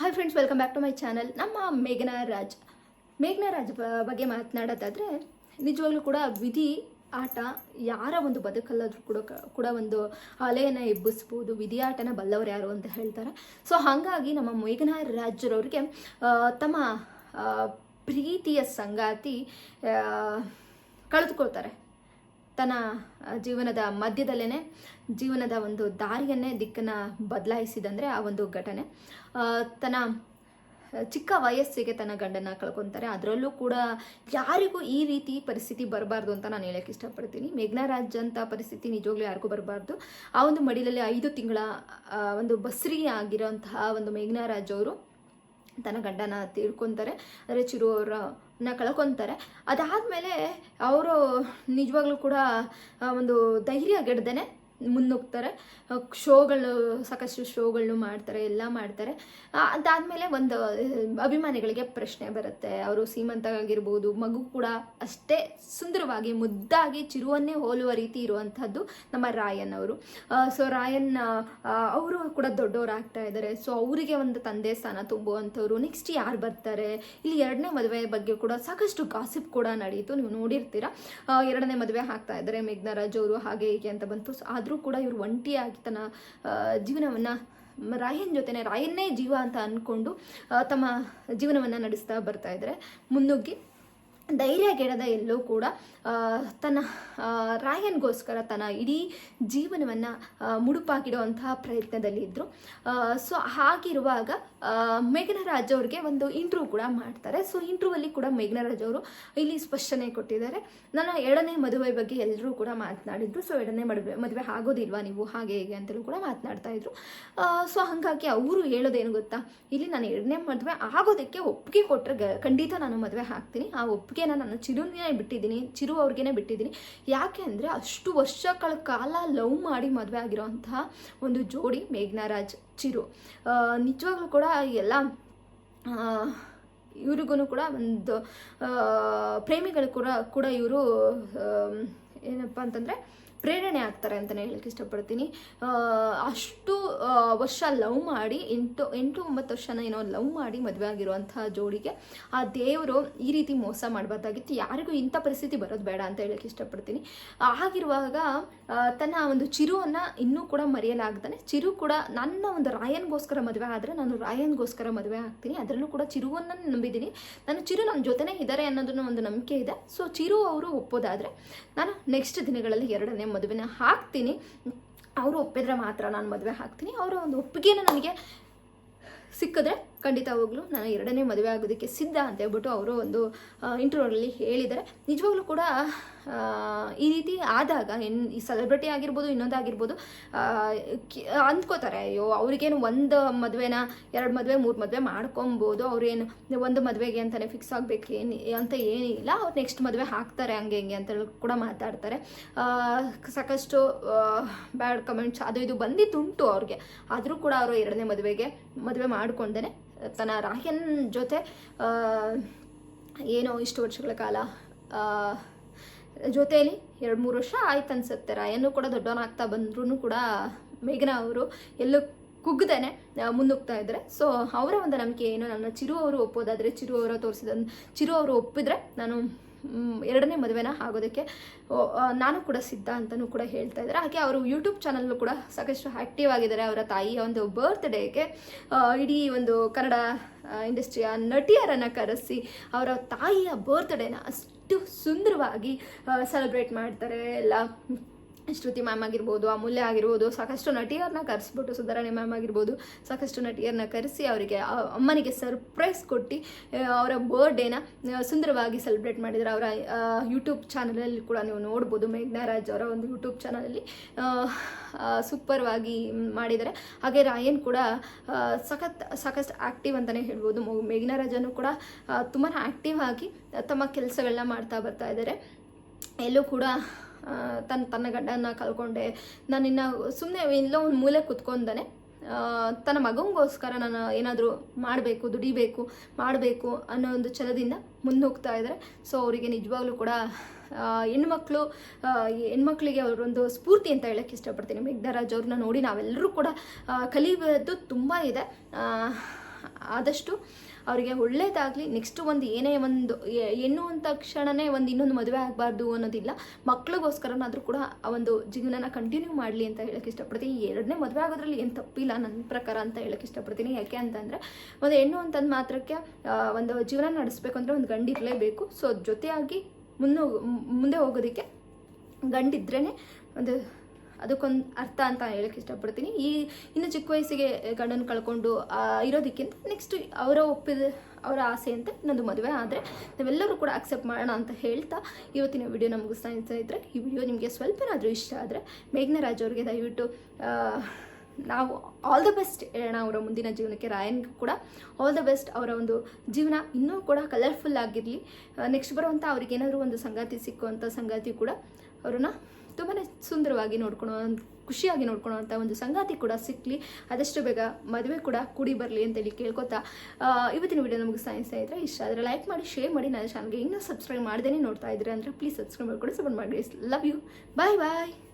Hi friends welcome back to my channel ನಮ್ಮ ಮೇಘನಾ ರಾಜ್ ಮೇಘನಾ ರಾಜ್ ಬಗ್ಗೆ ಮಾತನಾಡೋದಾದರೆ, ನಿಜವಾಗ್ಲೂ ಕೂಡ ವಿಧಿ, ಆಟ, ಯಾರ ಒಂದು ಬದುಕಲ್ಲಾದರೂ ಕೂಡ ಕೂಡ ಒಂದು ಅಲೆಯನ್ನು ಎಬ್ಬಿಸ್ಬೋದು, ವಿಧಿ ಆಟನ ಬಲ್ಲವರು ಯಾರು ಅಂತ ಹೇಳ್ತಾರೆ. ಸೊ ಹಾಗಾಗಿ ನಮ್ಮ ಮೇಘನಾ ರಾಜ್ರವ್ರಿಗೆ ತಮ್ಮ ಪ್ರೀತಿಯ ಸಂಗಾತಿ ಕಳೆದುಕೊಳ್ತಾರೆ. ತನ್ನ ಜೀವನದ ಮಧ್ಯದಲ್ಲೇ ಜೀವನದ ಒಂದು ದಾರಿಯನ್ನೇ ದಿಕ್ಕನ್ನು ಬದಲಾಯಿಸಿದಂದರೆ ಆ ಒಂದು ಘಟನೆ. ತನ್ನ ಚಿಕ್ಕ ವಯಸ್ಸಿಗೆ ತನ್ನ ಗಂಡನ ಕಳ್ಕೊತಾರೆ. ಅದರಲ್ಲೂ ಕೂಡ ಯಾರಿಗೂ ಈ ರೀತಿ ಪರಿಸ್ಥಿತಿ ಬರಬಾರ್ದು ಅಂತ ನಾನು ಹೇಳಕ್ಕೆ ಇಷ್ಟಪಡ್ತೀನಿ. ಮೇಘ್ನರಾಜ್ ಅಂತ ಪರಿಸ್ಥಿತಿ ನಿಜವಾಗ್ಲೂ ಯಾರಿಗೂ ಬರಬಾರ್ದು. ಆ ಒಂದು ಮಡಿಲಲ್ಲಿ ಐದು ತಿಂಗಳ ಒಂದು ಬಸ್ರಿ ಆಗಿರೋಂತಹ ಒಂದು ಮೇಘ್ನರಾಜ್ ಅವರು ತನ್ನ ಗಂಡನ ತೀರ್ಕೊತಾರೆ. ಅಂದರೆ ಚಿರು ಅವ್ರನ್ನ ಕಳ್ಕೊತಾರೆ. ಅದಾದಮೇಲೆ ಅವರು ನಿಜವಾಗ್ಲೂ ಕೂಡ ಒಂದು ಧೈರ್ಯ ಗೆಡ್ದೇನೆ. ಮುನ್ನುಗ್ತಾರೆ. ಶೋಗಳು, ಸಾಕಷ್ಟು ಶೋಗಳನ್ನು ಮಾಡ್ತಾರೆ, ಎಲ್ಲ ಮಾಡ್ತಾರೆ. ಅದಾದಮೇಲೆ ಒಂದು, ಅಭಿಮಾನಿಗಳಿಗೆ ಪ್ರಶ್ನೆ ಬರುತ್ತೆ. ಅವರು ಸೀಮಂತ ಆಗಿರ್ಬೋದು ಮಗು ಕೂಡ ಅಷ್ಟೇ ಸುಂದರವಾಗಿ, ಮುದ್ದಾಗಿ, ಚಿರುವನ್ನೇ ಹೋಲುವ ರೀತಿ ಇರುವಂಥದ್ದು ನಮ್ಮ ರಾಯನ್ ಅವರು. ಸೊ ರಾಯನ್ ಅವರು ಕೂಡ ದೊಡ್ಡವರಾಗ್ತಾ ಇದ್ದಾರೆ. ಸೊ ಅವರಿಗೆ ಒಂದು ತಂದೆ ಸ್ಥಾನ ತುಂಬುವಂಥವ್ರು. ನೆಕ್ಸ್ಟ್ ಯಾರು ಬರ್ತಾರೆ? ಇಲ್ಲಿ ಎರಡನೇ ಮದುವೆ ಬಗ್ಗೆ ಕೂಡ ಸಾಕಷ್ಟು ಗಾಸಿಪ್ ಕೂಡ ನಡೆಯಿತು ನೀವು ನೋಡಿರ್ತೀರಾ. ಎರಡನೇ ಮದುವೆ ಹಾಕ್ತಾ ಇದ್ದಾರೆ. ಮೇಘ್ನರಾಜ್ ಅವರು ಹಾಗೆ ಹೀಗೆ ಅಂತ ಬಂತು. ಸೊ ಆದರೂ ಕೂಡ ಇವರು ಒಂಟಿಯಾಗಿ ತನ್ನ ಜೀವನವನ್ನು ರಾಯನ್ ಜೊತೆನೆ, ರಾಯನ್ನೇ ಜೀವ ಅಂತ ಅಂದ್ಕೊಂಡು ತಮ್ಮ ಜೀವನವನ್ನು ನಡೆಸ್ತಾ ಬರ್ತಾ ಇದ್ದಾರೆ ಮುನ್ನುಗ್ಗಿ ಧೈರ್ಯಗೆಡದ ಎಲ್ಲೂ ಕೂಡ ತನ್ನ ರಾಯನ್ಗೋಸ್ಕರ ತನ್ನ ಇಡೀ ಜೀವನವನ್ನು ಮುಡುಪಾಗಿಡುವಂತಹ ಪ್ರಯತ್ನದಲ್ಲಿ ಇದ್ದರು ಸೊ ಹಾಗಿರುವಾಗ ಮೇಘನರಾಜ್ ಮೇಘನಾ ಅವ್ರಿಗೆ ಒಂದು ಇಂಟ್ರ್ಯೂ ಕೂಡ ಮಾಡ್ತಾರೆ. ಸೊ ಇಂಟ್ರ್ಯೂವಲ್ಲಿ ಕೂಡ ಮೇಘನರಾಜ್ ಅವರು ಇಲ್ಲಿ ಸ್ಪಷ್ಟನೆ ಕೊಟ್ಟಿದ್ದಾರೆ. ನನ್ನ ಎರಡನೇ ಮದುವೆ ಬಗ್ಗೆ ಎಲ್ಲರೂ ಕೂಡ ಮಾತನಾಡಿದ್ರು. ಸೊ ಎರಡನೇ ಮದುವೆ ಮದುವೆ ಆಗೋದಿಲ್ವಾ ನೀವು? ಹಾಗೆ, ಹೀಗೆ ಅಂತಲೂ ಕೂಡ ಮಾತನಾಡ್ತಾ ಇದ್ರು. ಸೊ ಹಾಗಾಗಿ ಅವರು ಹೇಳೋದೇನು ಗೊತ್ತಾ? ಇಲ್ಲಿ ನಾನು ಎರಡನೇ ಮದುವೆ ಆಗೋದಕ್ಕೆ ಒಪ್ಪಿಗೆ ಕೊಟ್ಟರೆ ಖಂಡಿತ ನಾನು ಮದುವೆ ಹಾಕ್ತೀನಿ ಆ ಒಪ್ಪಿಗೆನ ನಾನು ಚಿರುನೇ ಬಿಟ್ಟಿದ್ದೀನಿ, ಚಿರು ಅವ್ರಿಗೇನೆ ಬಿಟ್ಟಿದ್ದೀನಿ. ಯಾಕೆ ಅಂದರೆ ಅಷ್ಟು ವರ್ಷಗಳ ಕಾಲ ಲವ್ ಮಾಡಿ ಮದುವೆ ಆಗಿರೋಂತಹ ಒಂದು ಜೋಡಿ ಮೇಘ್ನಾರಾಜ್, ಚಿರು. ನಿಜವಾಗ್ಲೂ ಕೂಡ ಎಲ್ಲ ಇವ್ರಿಗೂ ಕೂಡ ಒಂದು ಪ್ರೇಮಿಗಳು ಕೂಡ ಕೂಡ ಇವರು ಏನಪ್ಪ ಅಂತಂದರೆ ಪ್ರೇರಣೆ ಆಗ್ತಾರೆ ಅಂತಲೇ ಹೇಳಕ್ಕೆ ಇಷ್ಟಪಡ್ತೀನಿ. ಅಷ್ಟು ವರ್ಷ ಲವ್ ಮಾಡಿ, ಎಂಟು ಎಂಟು, ಒಂಬತ್ತು ವರ್ಷನ ಏನೋ ಲವ್ ಮಾಡಿ ಮದುವೆ ಆಗಿರುವಂತಹ ಜೋಡಿಗೆ ಆ ದೇವರು ಈ ರೀತಿ ಮೋಸ ಮಾಡಬಾರ್ದಾಗಿತ್ತು. ಯಾರಿಗೂ ಇಂಥ ಪರಿಸ್ಥಿತಿ ಬರೋದು ಬೇಡ ಅಂತ ಹೇಳಕ್ಕೆ ಇಷ್ಟಪಡ್ತೀನಿ. ಆಗಿರುವಾಗ ತನ್ನ ಒಂದು ಚಿರುವನ್ನು ಇನ್ನೂ ಕೂಡ ಮರೆಯಲಾಗ್ದಾನೆ ಚಿರು ಕೂಡ ನನ್ನ ಒಂದು ರಾಯನ್ಗೋಸ್ಕರ ಮದುವೆ ಆದರೆ ನಾನು ರಾಯನ್ಗೋಸ್ಕರ ಮದುವೆ ಆಗ್ತೀನಿ. ಅದರಲ್ಲೂ ಕೂಡ ಚಿರುವನ್ನ ನಂಬಿದ್ದೀನಿ. ನಾನು ಚಿರು ನನ್ನ ಜೊತೆನೇ ಇದ್ದಾರೆ ಅನ್ನೋದನ್ನ ಒಂದು ನಂಬಿಕೆ ಇದೆ. ಸೊ ಚಿರು ಅವರು ಒಪ್ಪೋದಾದರೆ ನಾನು ನೆಕ್ಸ್ಟ್ ದಿನಗಳಲ್ಲಿ ಎರಡನೇ ಮದುವೆನ ಹಾಕ್ತೀನಿ. ಅವರು ಒಪ್ಪಿದ್ರೆ ಮಾತ್ರ ನಾನು ಮದುವೆ ಹಾಕ್ತೀನಿ. ಅವರ ಒಂದು ಒಪ್ಪಿಗೆನ ನನಗೆ ಸಿಕ್ಕಿದ್ರೆ ಖಂಡಿತ ಹೋಗ್ಲು. ನಾನು ಎರಡನೇ ಮದುವೆ ಆಗೋದಕ್ಕೆ ಸಿದ್ಧ ಅಂತ ಹೇಳ್ಬಿಟ್ಟು ಅವರು ಒಂದು ಇಂಟರ್ವ್ಯೂನಲ್ಲಿ ಹೇಳಿದ್ದಾರೆ. ನಿಜವಾಗ್ಲೂ ಕೂಡ ಈ ರೀತಿ ಆದಾಗ ಎನ್ ಈ ಸೆಲೆಬ್ರಿಟಿ ಆಗಿರ್ಬೋದು, ಇನ್ನೊಂದಾಗಿರ್ಬೋದು ಅಂದ್ಕೋತಾರೆ, ಅಯ್ಯೋ, ಅವ್ರಿಗೇನು ಒಂದು ಮದುವೆನ, ಎರಡು ಮದುವೆ, ಮೂರು ಮದುವೆ ಮಾಡ್ಕೊಬೋದು, ಅವ್ರೇನು ಒಂದು ಮದುವೆಗೆ ಅಂತಲೇ ಫಿಕ್ಸ್ ಆಗಬೇಕು, ಏನು, ಅಂತ ಏನಿಲ್ಲ, ಅವ್ರು ನೆಕ್ಸ್ಟ್ ಮದುವೆ ಹಾಕ್ತಾರೆ, ಹಂಗೆ ಹಿಂಗೆ ಅಂತ ಕೂಡ ಮಾತಾಡ್ತಾರೆ. ಸಾಕಷ್ಟು ಬ್ಯಾಡ್ ಕಮೆಂಟ್ಸ್ ಅದು ಇದು ಬಂದಿದ್ದುಂಟು ಅವ್ರಿಗೆ. ಆದರೂ ಕೂಡ ಅವರು ಎರಡನೇ ಮದುವೆಗೆ, ಮದುವೆ ಮಾಡಿಕೊಂಡೇ ತನ್ನ ರಾಯನ್ ಜೊತೆ ಏನೋ ಇಷ್ಟು ವರ್ಷಗಳ ಕಾಲ ಜೊತೆಯಲ್ಲಿ ಎರಡು ಮೂರು ವರ್ಷ ಆಯ್ತು ಅನ್ಸುತ್ತೆ. ರಾಯನ್ನು ಕೂಡ ದೊಡ್ಡವನಾಗ್ತಾ ಬಂದ್ರೂ ಕೂಡ ಮೇಘನಾ ಅವರು ಎಲ್ಲೂ ಕುಗ್ಗದೇನೆ ಮುನ್ನುಗ್ತಾ ಇದ್ದಾರೆ. ಸೊ ಅವರ ಒಂದು ನಂಬಿಕೆ ಏನು? ನನ್ನ ಚಿರು ಅವರು ಒಪ್ಪೋದಾದರೆ ಚಿರು ಅವರ ತೋರಿಸಿದ ಚಿರು ಅವರು ಒಪ್ಪಿದ್ರೆ ನಾನು ಎರಡನೇ ಮದುವೆನ ಆಗೋದಕ್ಕೆ ನಾನು ಕೂಡ ಸಿದ್ಧ ಅಂತಲೂ ಕೂಡ ಹೇಳ್ತಾ ಇದ್ದಾರೆ. ಹಾಗೆ ಅವರು ಯೂಟ್ಯೂಬ್ ಚಾನಲ್ಲು ಕೂಡ ಸಾಕಷ್ಟು ಆ್ಯಕ್ಟಿವ್ ಆಗಿದ್ದಾರೆ ಅವರ ತಾಯಿಯ ಒಂದು ಬರ್ತ್ಡೇಗೆ ಇಡೀ ಒಂದು ಕನ್ನಡ ಇಂಡಸ್ಟ್ರಿಯ ನಟಿಯರನ್ನು ಕರೆಸಿ ಅವರ ತಾಯಿಯ ಬರ್ತ್ಡೇನ ಅಷ್ಟು ಸುಂದರವಾಗಿ ಸೆಲೆಬ್ರೇಟ್ ಮಾಡ್ತಾರೆ. ಎಲ್ಲ ಶ್ರುತಿ ಮ್ಯಾಮ್ ಆಗಿರ್ಬೋದು, ಅಮೂಲ್ಯ ಆಗಿರ್ಬೋದು, ಸಾಕಷ್ಟು ನಟಿಯರನ್ನ ಕರೆಸ್ಬಿಟ್ಟು ಸುಧಾರಣೆ ಮ್ಯಾಮ್ ಆಗಿರ್ಬೋದು, ಸಾಕಷ್ಟು ನಟಿಯರನ್ನ ಕರೆಸಿ ಅವರಿಗೆ ಅಮ್ಮನಿಗೆ ಸರ್ಪ್ರೈಸ್ ಕೊಟ್ಟು ಅವರ ಬರ್ಡೇನ ಸುಂದರವಾಗಿ ಸೆಲೆಬ್ರೇಟ್ ಮಾಡಿದ್ದಾರೆ ಅವರ ಯೂಟ್ಯೂಬ್ ಚಾನಲಲ್ಲಿ ಕೂಡ ನೀವು ನೋಡ್ಬೋದು. ಮೇಘ್ನಾರಾಜ್ ಅವರ ಒಂದು ಯೂಟ್ಯೂಬ್ ಚಾನಲಲ್ಲಿ ಸೂಪರ್ವಾಗಿ ಮಾಡಿದ್ದಾರೆ. ಹಾಗೆ ರಾಯನ್ ಕೂಡ ಸಖತ್ ಸಾಕಷ್ಟು ಆ್ಯಕ್ಟಿವ್ ಅಂತಲೇ ಹೇಳ್ಬೋದು. ಮೇಘ್ನಾರಾಜನು ಮೇಘ್ನಾ ರಾಜನು ಕೂಡ ತುಂಬಾ ಆ್ಯಕ್ಟಿವ್ ಆಗಿ ತಮ್ಮ ಕೆಲಸಗಳನ್ನ ಮಾಡ್ತಾ ಬರ್ತಾ ಇದ್ದಾರೆ. ಎಲ್ಲೂ ಕೂಡ ತನ್ನ ತನ್ನ ಗಂಡನ ಕಳ್ಕೊಂಡೆ. ನಾನಿನ್ನು ಸುಮ್ಮನೆ ಎಲ್ಲೋ ಒಂದು ಮೂಲೆ ಕುತ್ಕೊಂಡನೆ. ತನ್ನ ಮಗನಿಗೋಸ್ಕರ ನಾನು ಏನಾದರೂ ಮಾಡಬೇಕು, ದುಡಿಬೇಕು, ಮಾಡಬೇಕು ಅನ್ನೋ ಒಂದು ಛಲದಿಂದ ಹೋಗ್ತಾ ಇದ್ದಾರೆ ಸೊ ಅವರಿಗೆ ನಿಜವಾಗ್ಲೂ ಕೂಡ ಹೆಣ್ಮಕ್ಳು ಹೆಣ್ಮಕ್ಳಿಗೆ ಅವರೊಂದು ಸ್ಫೂರ್ತಿ ಅಂತ ಹೇಳಕ್ಕೆ ಇಷ್ಟಪಡ್ತೀನಿ. ಮೇಘ್ನರಾಜ್ ಅವ್ರನ್ನ ನೋಡಿ ನಾವೆಲ್ಲರೂ ಕೂಡ ಕಲಿಯೋದು ತುಂಬ ಇದೆ. ಆದಷ್ಟು ಅವರಿಗೆ ಒಳ್ಳೇದಾಗಲಿ ನೆಕ್ಸ್ಟ್ ಒಂದು ಏನೇ ಒಂದು ಹೆಣ್ಣು ಕ್ಷಣನೇ ಒಂದು ಇನ್ನೊಂದು ಮದುವೆ ಆಗಬಾರ್ದು ಅನ್ನೋದಿಲ್ಲ. ಮಕ್ಳಿಗೋಸ್ಕರನಾದರೂ ಕೂಡ ಆ ಒಂದು ಜೀವನನ ಕಂಟಿನ್ಯೂ ಮಾಡಲಿ ಅಂತ ಹೇಳೋಕ್ಕೆ ಇಷ್ಟಪಡ್ತೀನಿ. ಎರಡನೇ ಮದುವೆ ಆಗೋದ್ರಲ್ಲಿ ಏನು ತಪ್ಪಿಲ್ಲ ನನ್ನ ಪ್ರಕಾರ ಅಂತ ಹೇಳೋಕ್ಕೆ ಇಷ್ಟಪಡ್ತೀನಿ. ಯಾಕೆ ಅಂತಂದರೆ, ಒಂದು ಹೆಣ್ಣು ಅಂತಂದು ಮಾತ್ರಕ್ಕೆ ಒಂದು ಜೀವನ ನಡೆಸಬೇಕು ಅಂದರೆ ಒಂದು ಗಂಡು ಇರಲೇಬೇಕು. ಸೊ ಜೊತೆಯಾಗಿ ಮುನ್ನು, ಮುಂದೆ ಹೋಗೋದಕ್ಕೆ ಗಂಡಿದ್ರೇ ಒಂದು ಅದಕ್ಕೊಂದು ಅರ್ಥ ಅಂತ ಹೇಳಕ್ಕೆ ಇಷ್ಟಪಡ್ತೀನಿ. ಈ ಇನ್ನು ಚಿಕ್ಕ ವಯಸ್ಸಿಗೆ ಗಂಡನ ಕಳ್ಕೊಂಡು ಇರೋದಕ್ಕಿಂತ ನೆಕ್ಸ್ಟ್ ಅವರ ಒಪ್ಪಿದ ಅವರ ಆಸೆ ಅಂತ ಇನ್ನೊಂದು ಮದುವೆ. ಆದರೆ ನಾವೆಲ್ಲರೂ ಕೂಡ ಅಕ್ಸೆಪ್ಟ್ ಮಾಡೋಣ ಅಂತ ಹೇಳ್ತಾ ಇವತ್ತಿನ ವಿಡಿಯೋ ಮುಗಿಸ್ತಾ ಇದ್ದರೆ ಈ ವಿಡಿಯೋ ನಿಮಗೆ ಸ್ವಲ್ಪನಾದರೂ ಇಷ್ಟ ಆದರೆ ಮೇಘನರಾಜ್ ಅವರಿಗೆ ದಯವಿಟ್ಟು ನಾವು ಆಲ್ ದ ಬೆಸ್ಟ್ ಹೇಳೋಣ ಅವರ ಮುಂದಿನ ಜೀವನಕ್ಕೆ. ರಾಯನ್ಗೂ ಕೂಡ ಆಲ್ ದ ಬೆಸ್ಟ್ ಅವರ ಒಂದು ಜೀವನ ಇನ್ನೂ ಕೂಡ ಕಲರ್ಫುಲ್ ಆಗಿರಲಿ. ನೆಕ್ಸ್ಟ್ ಬರುವಂಥ ಅವ್ರಿಗೆ ಏನಾದರೂ ಒಂದು ಸಂಗಾತಿ ಸಿಕ್ಕುವಂಥ ಸಂಗಾತಿ ಕೂಡ ಅವ್ರನ್ನ ತುಂಬಾ ಸುಂದರವಾಗಿ ನೋಡ್ಕೊಳೋ ಖುಷಿಯಾಗಿ ನೋಡ್ಕೊಳ್ಳೋವಂಥ ಒಂದು ಸಂಗಾತಿ ಕೂಡ ಸಿಕ್ಕಲಿ ಆದಷ್ಟು ಬೇಗ ಮದುವೆ ಕೂಡ ಕೂಡಿ ಬರಲಿ ಅಂತೇಳಿ ಕೇಳ್ಕೊತಾ ಇವತ್ತಿನ ವಿಡಿಯೋ ನಮಗೆ ಸಾಯಿಸ್ತಾ ಇದ್ರೆ ಇಷ್ಟ. ಆದರೆ ಲೈಕ್ ಮಾಡಿ ಶೇರ್ ಮಾಡಿ ನನ್ನ ಚಾನಲ್ಗೆ ಇನ್ನೂ ಸಬ್ಸ್ಕ್ರೈಬ್ ಮಾಡ್ದೇನೆ ನೋಡ್ತಾ ಇದ್ರೆ ಅಂದರೆ ಪ್ಲೀಸ್ ಸಬ್ಸ್ಕ್ರೈಬ್ ಮಾಡ್ಕೊಂಡು ಸಪೋರ್ಟ್ ಮಾಡಿ ಲವ್ ಯು ಬಾಯ್ ಬಾಯ್